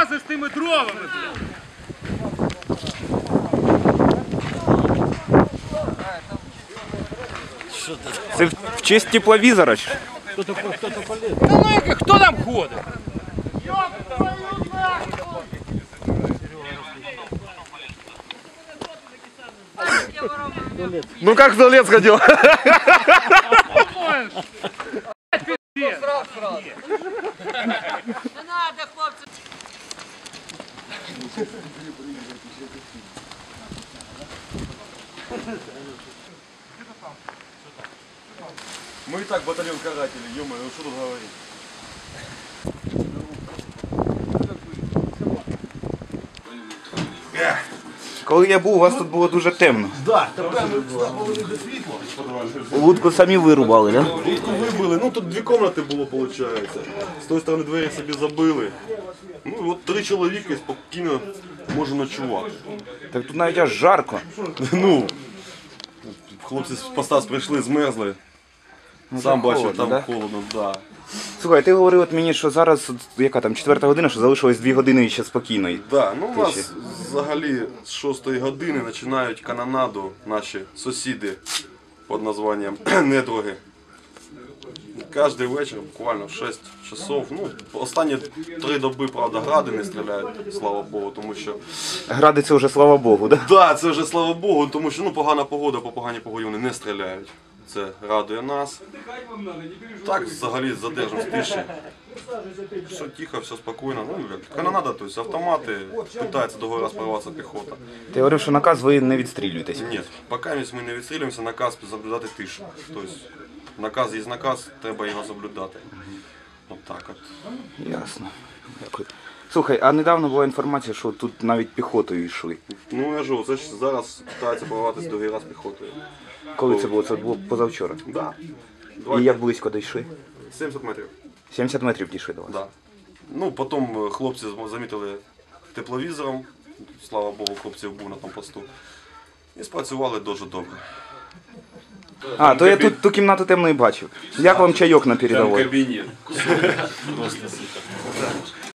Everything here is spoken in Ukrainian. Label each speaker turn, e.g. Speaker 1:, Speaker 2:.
Speaker 1: лазиш з тими дровами, блядь.
Speaker 2: Це в, в честь тепловізора. ж.
Speaker 1: Та ну яке, хто там ходить?
Speaker 3: Ну как туалет сходил? Мы и так батальон карателей, ё ну что тут говорить?
Speaker 2: Коли я був, у вас тут було дуже темно.
Speaker 3: Да, тепер ми повинні до світла.
Speaker 2: Лудку самі вирубали, да?
Speaker 3: Рідко вибили, ну тут дві кімнати було, виходить. З тої сторони двері собі забили. Ну от три чоловіки спокійно може ночувати.
Speaker 2: Так тут навіть аж жарко.
Speaker 3: Ну, хлопці з поста прийшли, змерзли. Сам
Speaker 2: там
Speaker 3: бачив,
Speaker 2: холодно,
Speaker 3: там
Speaker 2: да?
Speaker 3: холодно, да.
Speaker 2: Слухай, ти говорив от мені, що зараз, от яка там четверта година, що залишилось дві години ще спокійно.
Speaker 3: Да, ну у
Speaker 2: Тиші.
Speaker 3: нас взагалі з 6 години починають канонаду наші сусіди під названням Недруги. Кожен вечір, буквально в 6 часов. Ну, останні три доби, правда, гради не стріляють, слава Богу, тому що.
Speaker 2: Гради це вже слава Богу, да?
Speaker 3: Да, це вже слава Богу, тому що ну, погана погода, по поганій погоді вони не стріляють. Це радує нас. Так, взагалі задержимо тиші. Все тихо, все спокійно. Ну, як канонада, тобто автомати, питається довго раз порватися піхота.
Speaker 2: Ти говорив, що наказ ви не відстрілюєтесь.
Speaker 3: Ні, поки ми не відстрілюємося, наказ заблюдати тишу. Тобто наказ є наказ, треба його соблюдати. От так от.
Speaker 2: Ясно. Дякую. Слухай, а недавно була інформація, що тут навіть піхотою йшли.
Speaker 3: Ну я ж це ж зараз питається прорватися другий раз піхотою.
Speaker 2: Коли це було? Це було позавчора.
Speaker 3: Да.
Speaker 2: І як близько дійшли?
Speaker 3: 70 метрів.
Speaker 2: 70 метрів дійшли до вас.
Speaker 3: Да. Ну, потім е, хлопці замітили тепловізором. Слава Богу, хлопців був на тому посту. І спрацювали дуже добре.
Speaker 2: А, то я тут ту кімнату темно і бачив. Як вам чайок на передовій?
Speaker 4: кабинет.